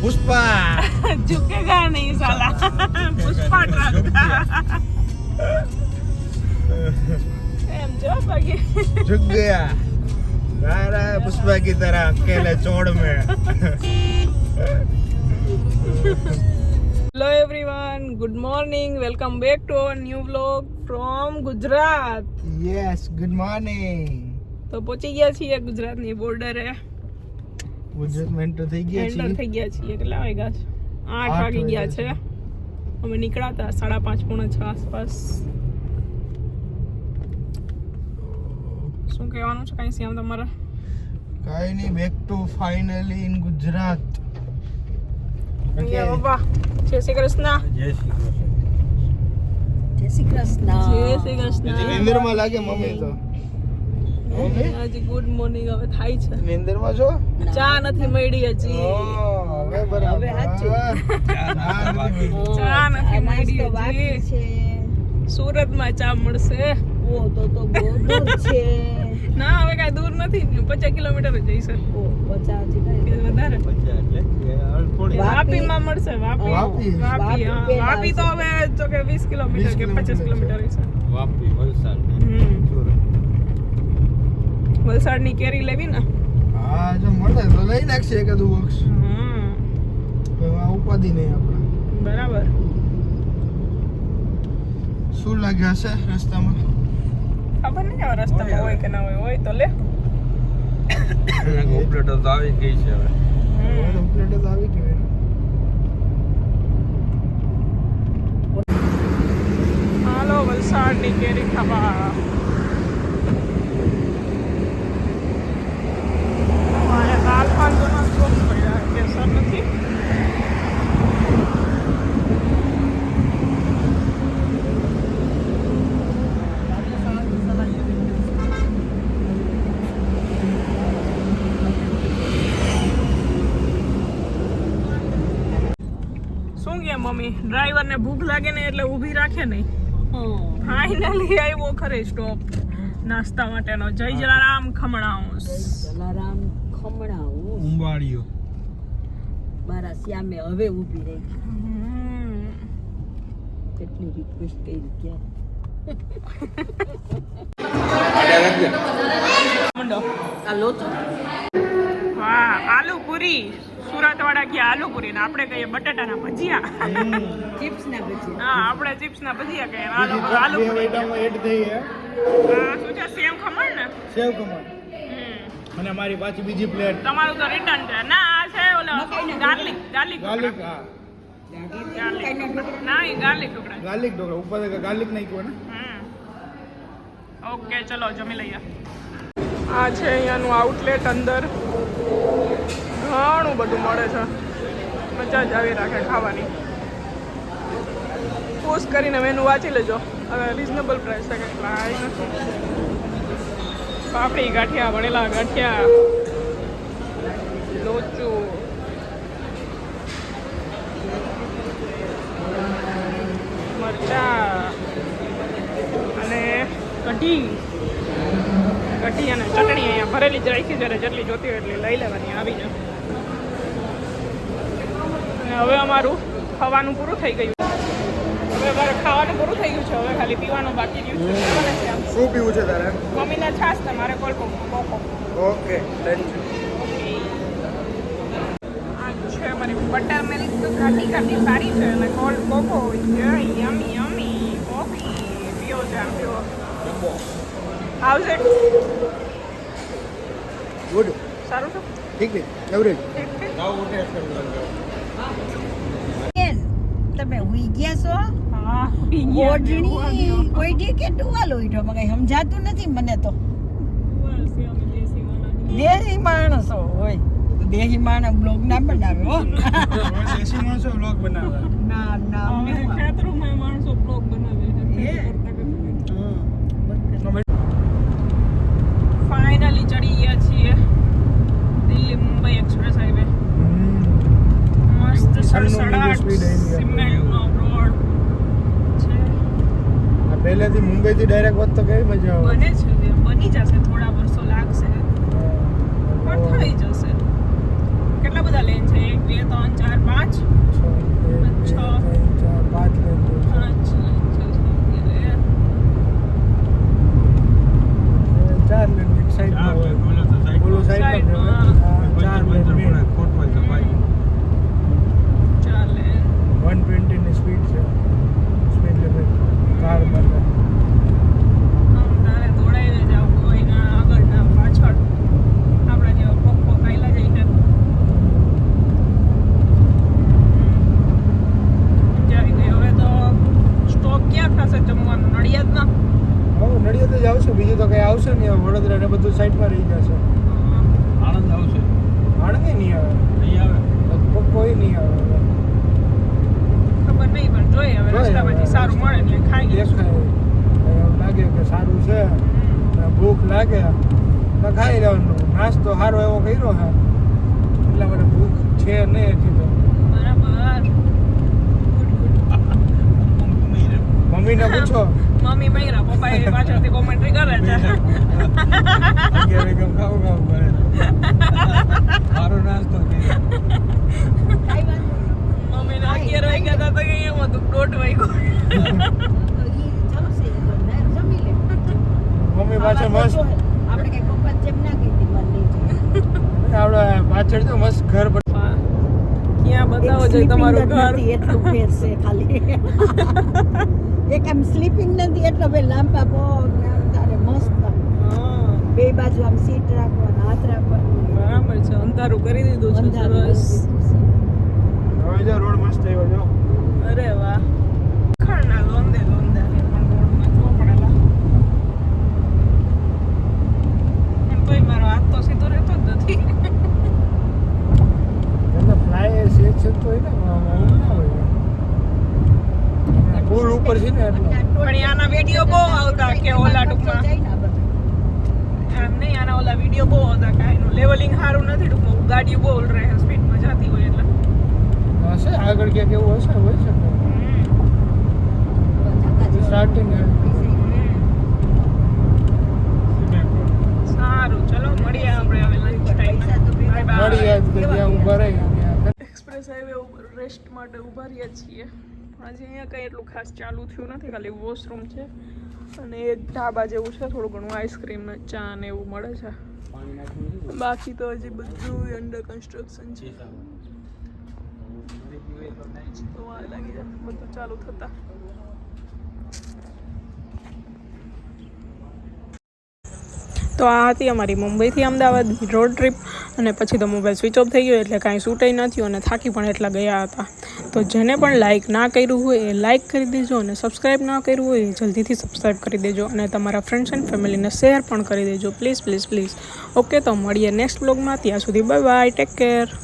પુષ્પા झुकेगा नहीं साला पुष्पा ट्रक એમ જો બાકી झुक गया सारा पुष्पा की तरह अकेले चौड़ में hello everyone good morning welcome back to our new vlog from Gujarat yes good morning તો પહોંચી ગયા છીએ ગુજરાતની બોર્ડરે ગુજરાતમાં enter થઈ ગયા એન્ટર થઈ ગયા છીએ. કેટલા વાગ્યા છે? આઠ આઠ વાગી ગયા છે. અમે નીકળ્યા હતા સાડા પાંચ પોણા છ આસપાસ. શું કહેવાનું છે? કઈ શ્યામ તમારે? કાંઈ નહીં back to finally in Gujarat. જય શ્રી કૃષ્ણ. જય શ્રી કૃષ્ણ. જય શ્રી કૃષ્ણ. જય શ્રી કૃષ્ણ. નિંદરમાં લાગે મમ્મી તો. હજી ગુડ મોર્નિંગ હવે થાય છે. નિંદરમાં છો? ચા નથી મળી હજી. હવે બરાબર. ચા નથી મળી હજી. છે. સુરતમાં ચા મળશે. ઓ તો તો બહુ દૂર છે. ના હવે કાંઈ દૂર નથી. પચાસ કિલોમીટર જ જઈશે. ઓ પચાવથી વધારે. વાપી. વાપીમાં મળશે વાપી. વાપી. વાપી હા. વાપી વાપી તો હવે જો કે વીસ કિલોમીટર કે 50 કિલોમીટર. વાપી વલસાડ. વલસાડની કેરી લેવી ને? હા જો મળે તો લઈ નાખશે એકાદું બોક્સ હમ. ઉપાધિ નહીં આપણે. બરાબર. શું લાગ્યા હશે રસ્તામાં? ખબર નહીં હવે રસ્તામાં હોય કે ના હોય હોય તો લે. ઓપરેટર તો આવી ગઈ છે હવે. હમ. પ્લેટ તો આવી ગઈ. હાલો વલસાડની કેરી ખાવા. શું કે મમ્મી? ડ્રાઈવરને ભૂખ લાગે ને એટલે ઊભી રાખે નહીં. ફાઇનલી આવ્યો ખરે સ્ટોપ નાસ્તા માટેનો. જય જલારામ ખમણ હાઉસ જલારામ ખમણાવું ઉંબાડિયો. મારા શ્યામે હવે ઊભી રહી. કેટલી રિક્વેસ્ટ કરી ક્યાં આ લોચો. વાહ આલુ પૂરી. સુરત વાળા ગયા આલુ પૂરી ને આપણે કહીએ બટાટાના ભજીયા. ચિપ્સ ના ભજીયા. હા આપણે ચિપ્સ ના ભજીયા કહીએ. આલુ આલુ આઈટમમાં એડ થઈ હા, શું છે સેવ ખમણ ને? સેવ ખમણ. હમ. અને મારી પાછી બીજી પ્લેટ તમારું તો રિટર્ન છે. ના આ છે ઓલો ગાર્લિક ગાર્લિક ગાર્લિક હા. ગાર્લિક ના એ ગાર્લિક ટુકડા ગાર્લિક ઢોકળા. ઉપર ગાર્લિક નાખ્યું ને. ઓકે ચલો જમી લઈએ. આ છે અહીંયાનું આઉટલેટ અંદર. ઘણું બધું મળે છે. મજા જ આવી રાખે ખાવાની. પોસ્ટ કરીને મેનુ વાંચી લેજો. હવે રિઝનેબલ પ્રાઇસ છે કંઈ લાઈ નથી. પાપડી, ગાંઠિયા, વણેલા, ગાંઠિયા, લોચું. મરચા અને કઢી. કઢી અને ચટણી અહીંયા ભરેલી જ રાખી જ્યારે જેટલી જોતી હોય એટલી લઈ લેવાની. આવી જાય અને હવે અમારું ખાવાનું પૂરું થઈ ગયું. હવે અમારે ખાવાનું પૂરું થઈ ગયું છે. હવે ખાલી પીવાનું બાકી રહ્યું છે. શું પીવું છે તારે? મમ્મીના છાશ ને મારે કોલ્ડ કોકો ઓકે થેન્ક આ છે મારી બટર મિલ્ક ખાટી ખાટી સારી છે અને cold cocoa yummy yummy. Coffee પીઓ છે આમ પીઓ. આવશે ગુડ સારું છે? ઠીક છે. એવરેજ ઠીક છે. તમે હુઈ ગયા છો? હા પી ગયા ઓઢણી કોઈ કે ટુવાલ ઓઢો મને સમજાતું નથી મને તો. દેહી માણસો હોય. દેહી માણસ બ્લોગ ના બનાવે હો. દેશી માણસો વ્લોગ બનાવે. ના ના ખેતરોમાં માણસો બ્લોગ બનાવે મુંબઈથી ડાયરેક્ટ હોત તો કેવી મજા આવે. બને છે બની જશે થોડા વર્ષો લાગશે. પણ થઈ જશે. કેટલા બધા લેન છે? એક બે ત્રણ ચાર પાંચ? છ પાંચ લેન છે. આવશે ને વડોદરા ને બધું સાઈડમાં રહી જશે. આણંદ આવશે. આણંદ નહીં આવે? નહીં આવે. કોઈ નહીં આવે. ખબર નહીં પણ જોઈએ હવે રસ્તામાંથી સારું મળે એટલે ખાઈ એવું લાગે કે સારું છે. ભૂખ લાગે. તો ખાઈ લેવાનું. નાસ્તો સારો એવો કર્યો હે એટલા માટે ભૂખ છે નહીં હજી તો. બરાબર. મમ્મીને પૂછો. મમ્મી મૈરા પપ્પા એ પાછળથી કોમેન્ટ્રી કરે છે અગિયાર વાગે ખાવું ખાવું કરે મારો નાસ્તો નહીં કાંઈ વાંધો નહીં. મમ્મીને અગિયાર વાગ્યા હતા તો એમ હતું દોઢ વાગ્યો મમ્મી પાછળ મસ્ત આપણે કઈ પપ્પા જેમ ના કીધી મને નહીં જોઈએ. આપણે પાછળ તો મસ્ત ઘર બતાવો sleeping તમારું ઘર. એટલું ફેર છે ખાલી. એક આમ સ્લીપિંગ નથી એટલો બે લાંબા બહુ તારે મસ્ત બે બાજુ આમ સીટ રાખવાનું હાથ રાખવાનું. બરાબર છે અંધારું કરી દીધું છે સરસ. હવે જો રોડ મસ્ત થયો જો. અરે વાહ. ખરના લોંદે લોંદા. પણ તોય મારો હાથ તો સીધો રહેતો જ નથી એટલે ફ્લાય છે છે તો હોય ને આમ આવું ના હોય પુલ ઉપર છે ને એટલે પણ આના વિડિયો બહુ આવતા કે ઓલા ટૂંકમાં. એમ નહીં આના ઓલા વિડિયો બહુ આવતા કે એનું લેવલિંગ સારું નથી ટૂંકમાં. ગાડી બહુ રહે સ્પીડમાં જતી હોય એટલે. હશે આગળ ક્યાંક એવું હશે હોય શકે. સ્ટાર્ટિંગ સારું ચલો મળીએ આપણે હવે લંચ ટાઈમ ત્યાં એક્સપ્રેસ હાઈવે ઉપર રેસ્ટ માટે ઊભા રહ્યા છીએ. આજે અહીંયા કંઈ એટલું ખાસ ચાલુ થયું નથી, ખાલી વોશરૂમ છે. અને એ ઢાબા જેવું છે, થોડું ઘણું આઈસ્ક્રીમ ચા ને એવું મળે છે. બાકી તો હજી બધું અંડર કન્સ્ટ્રક્શન છે. તો આ લાગી જાય, બધું ચાલુ થતા. તો આ હતી અમારી મુંબઈથી અમદાવાદ રોડ ટ્રીપ અને પછી તો મોબાઈલ સ્વિચ ઓફ થઈ ગયો એટલે કાંઈ શૂટય નથી અને થાકી પણ એટલા ગયા હતા. તો જેને પણ લાઇક ના કર્યું હોય એ લાઇક કરી દેજો અને સબસ્ક્રાઈબ ના કર્યું હોય એ જલ્દીથી સબસ્ક્રાઈબ કરી દેજો અને તમારા ફ્રેન્ડ્સ એન્ડ ફેમિલીને શેર પણ કરી દેજો. પ્લીઝ પ્લીઝ પ્લીઝ ઓકે તો મળીએ નેક્સ્ટ બ્લોગમાં ત્યાં સુધી બાય બાય ટેક કેર